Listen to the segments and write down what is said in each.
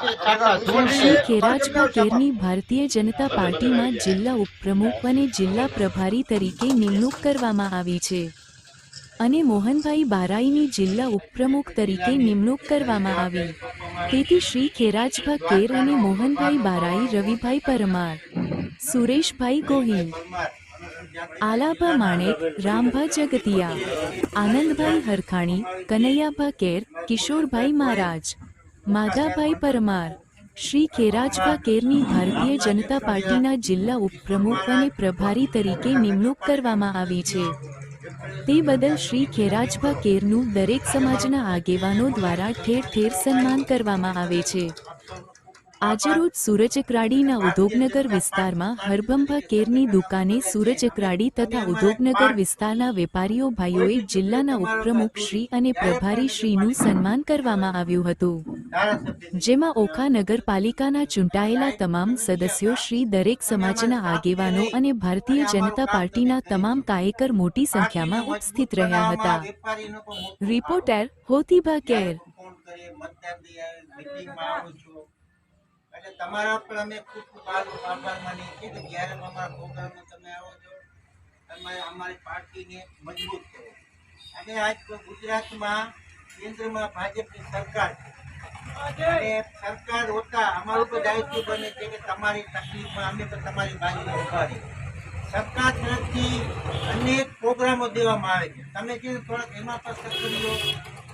શ્રી ખેરાજભા કેરની ભારતીય જનતા પાર્ટીમાં જિલ્લા ઉપપ્રમુખ અને જિલ્લા પ્રભારી તરીકે નિમણૂક કરવામાં આવી છે. અને મોહનભાઈ બારાઈની જિલ્લા ઉપપ્રમુખ તરીકે નિમણૂક કરવામાં આવી. તેથી શ્રી ખેરાજભા કેર અને મોહનભાઈ બારાઈ રવિભાઈ પરમાર સુરેશભાઈ ગોહિલ આલાભા માણેક રામભા જગતિયા આનંદભાઈ હરખાણી કનૈયાભા કેર કિશોરભાઈ મહારાજ માધાભાઈ પરમાર, શ્રી ખેરાજભા કેરની ભારતીય જનતા પાર્ટીના જિલ્લા ઉપપ્રમુખ અને પ્રભારી તરીકે નિમણૂક કરવામાં આવી છે. તે બદલ શ્રી ખેરાજભા કેરનું દરેક સમાજના આગેવાનો દ્વારા ઠેર ઠેર સન્માન કરવામાં આવે છે. આજરોજ સુરજકરાડીના ઉદ્યોગનગર વિસ્તારમાં હરભંભા કેરની દુકાને સૂરજ અકરાડી તથા ઉદ્યોગનગર વિસ્તારના વેપારીઓ ભાઈઓએ જિલ્લાના ઉપપ્રમુખ શ્રી અને પ્રભારી શ્રીનું સન્માન કરવામાં આવ્યું હતું. જેમાં ઓખા નગરપાલિકાના ચૂંટાયેલા તમામ સદસ્યો શ્રી દરેક સમાજના આગેવાનો અને ભારતીય જનતા પાર્ટીના તમામ કાર્યકર મોટી સંખ્યામાં ઉપસ્થિત રહ્યા હતા. રિપોર્ટર હોતીબા કેર. મતદાર દઈ આવું છું એટલે તમારા પર અમે ખૂબ ખૂબ આભાર માનીએ છીએ કે જ્યારે અમારા પ્રોગ્રામમાં તમે આવો છો, તમે અમારી પાર્ટીને મજબૂત કરો. અને આજ ગુજરાતમાં, કેન્દ્રમાં ભાજપની સરકાર અને સરકાર હોતા અમારું પણ દાયિત્વ બને છે કે તમારી તકલીફમાં અમે પણ તમારી બાજુમાં ઊભા રહીએ. સરકાર તરફથી અનેક પ્રોગ્રામો દેવામાં આવે છે. તમે જે થોડાક એમાં પણ લો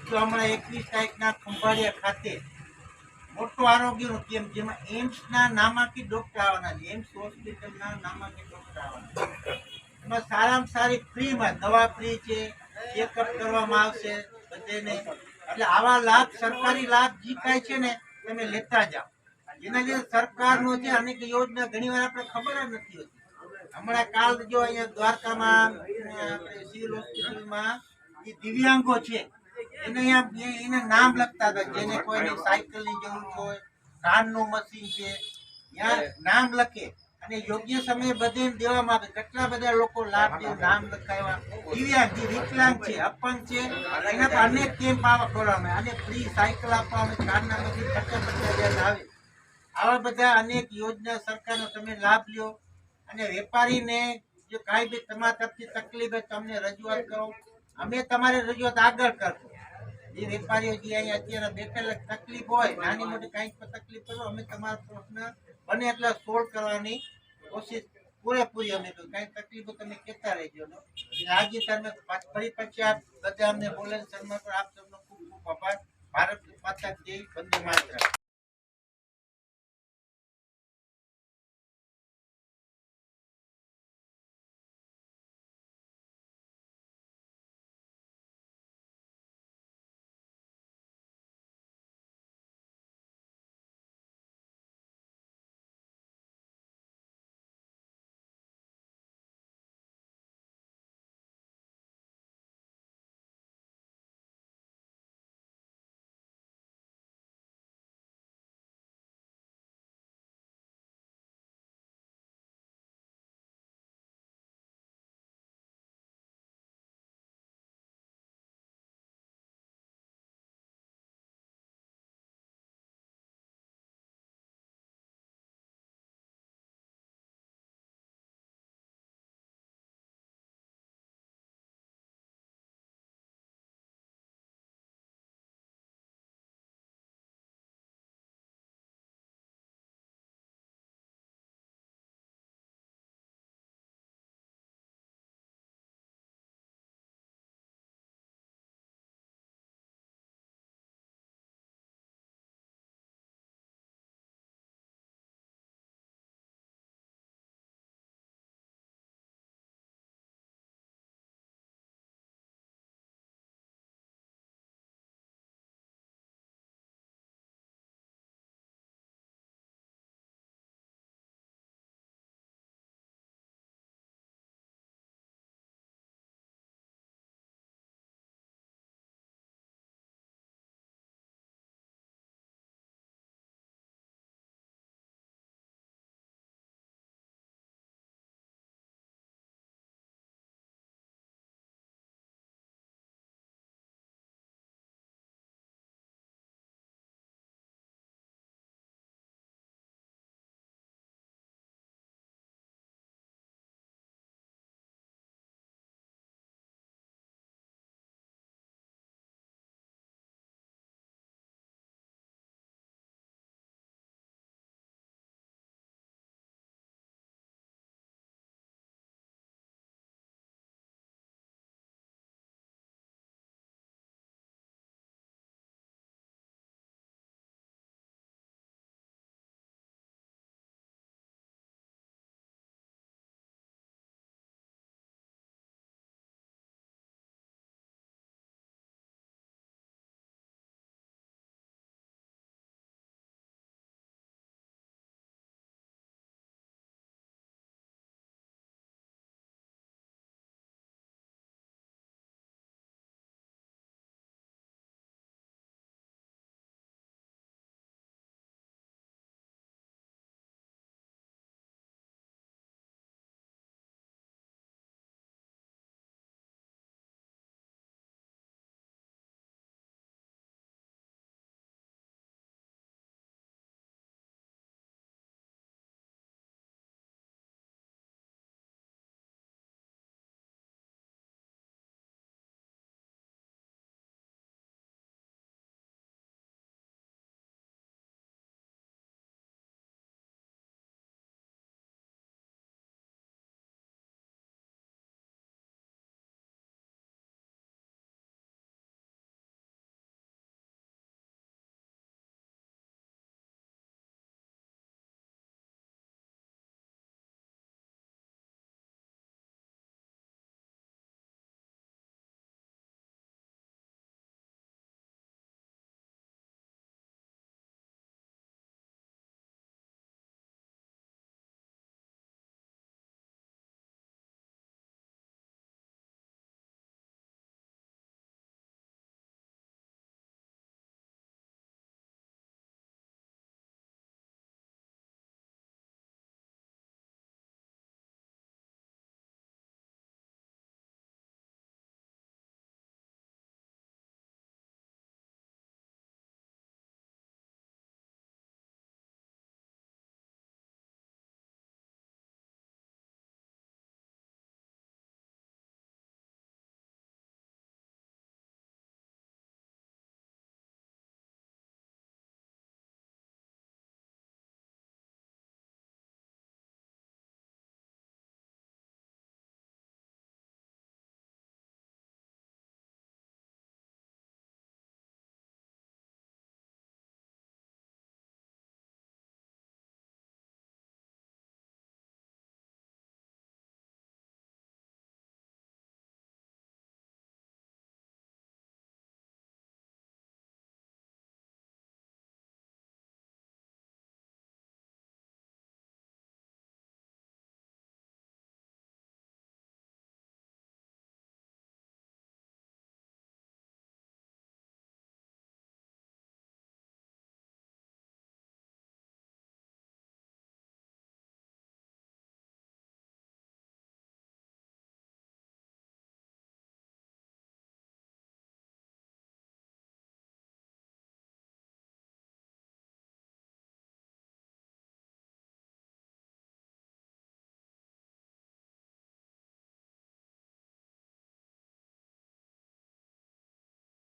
તો હમણાં એકવીસ તારીખના ખંભાળિયા ખાતે મોટું આરોગ્યનું કેમ જેમાં એમ્સના નામાંકી ડોક્ટર આવવાના છે. એમ્સ હોસ્પિટલના નામાંકી ડોક્ટર આવવાના છે. એમાં સારામાં સારી ફ્રીમાં દવા ફ્રી છે ચેકઅપ કરવામાં આવશે બધેને એટલે આવા લાભ, સરકારી લાભ જે કાંઈ છે ને, તમે લેતા જાઓ. જેના લીધે સરકારનો છે અનેક યોજના ઘણી વાર આપણે ખબર જ નથી હોતી. હમણાં કાલ જો અહીંયા દ્વારકામાં આપણે સિવિલ હોસ્પિટલમાં જે દિવ્યાંગો છે એને એને નામ લખતા હતા, જેને કોઈને સાયકલની જરૂર હોય, કાનનું મશીન છે. ત્યાં નામ લખે અને યોગ્ય સમયે બધે દેવામાં આવે કેટલા બધા લોકો લાભ દે નામ લખાવ્યા. દિવ્યાંગ જે વિકલાંગ છે, અપંગ છે, એના પર અનેક કેમ્પ આવા ખોલવામાં અને ફ્રી સાયકલ આપવામાં કાનના મશીન પચાસ પચાસ હજાર આવે આવા બધા અનેક યોજના સરકારનો તમે લાભ લ્યો. અને વેપારીને જો કાંઈ બી તમારા તરફથી તકલીફ હોય તમને રજૂઆત કરો. અમે તમારી રજૂઆત આગળ કરશો. જે વેપારીઓ જે અહીંયા અત્યારે બેઠેલા તકલીફ હોય, નાની મોટી કાંઈક પણ તકલીફ કરો અમે તમારા પ્રશ્ન બને એટલા સોલ્વ કરવાની કોશિશ પૂરેપૂરી અમે તો કાંઈ તકલીફો તમે કહેતા રહેજો. આજે તમે પાછ- ફરી પછી આપ બધા અમને બોલે સન્માન પર આપ સૌનો ખૂબ ખૂબ આભાર. ભારત માતા જય, વંદે માતરમ.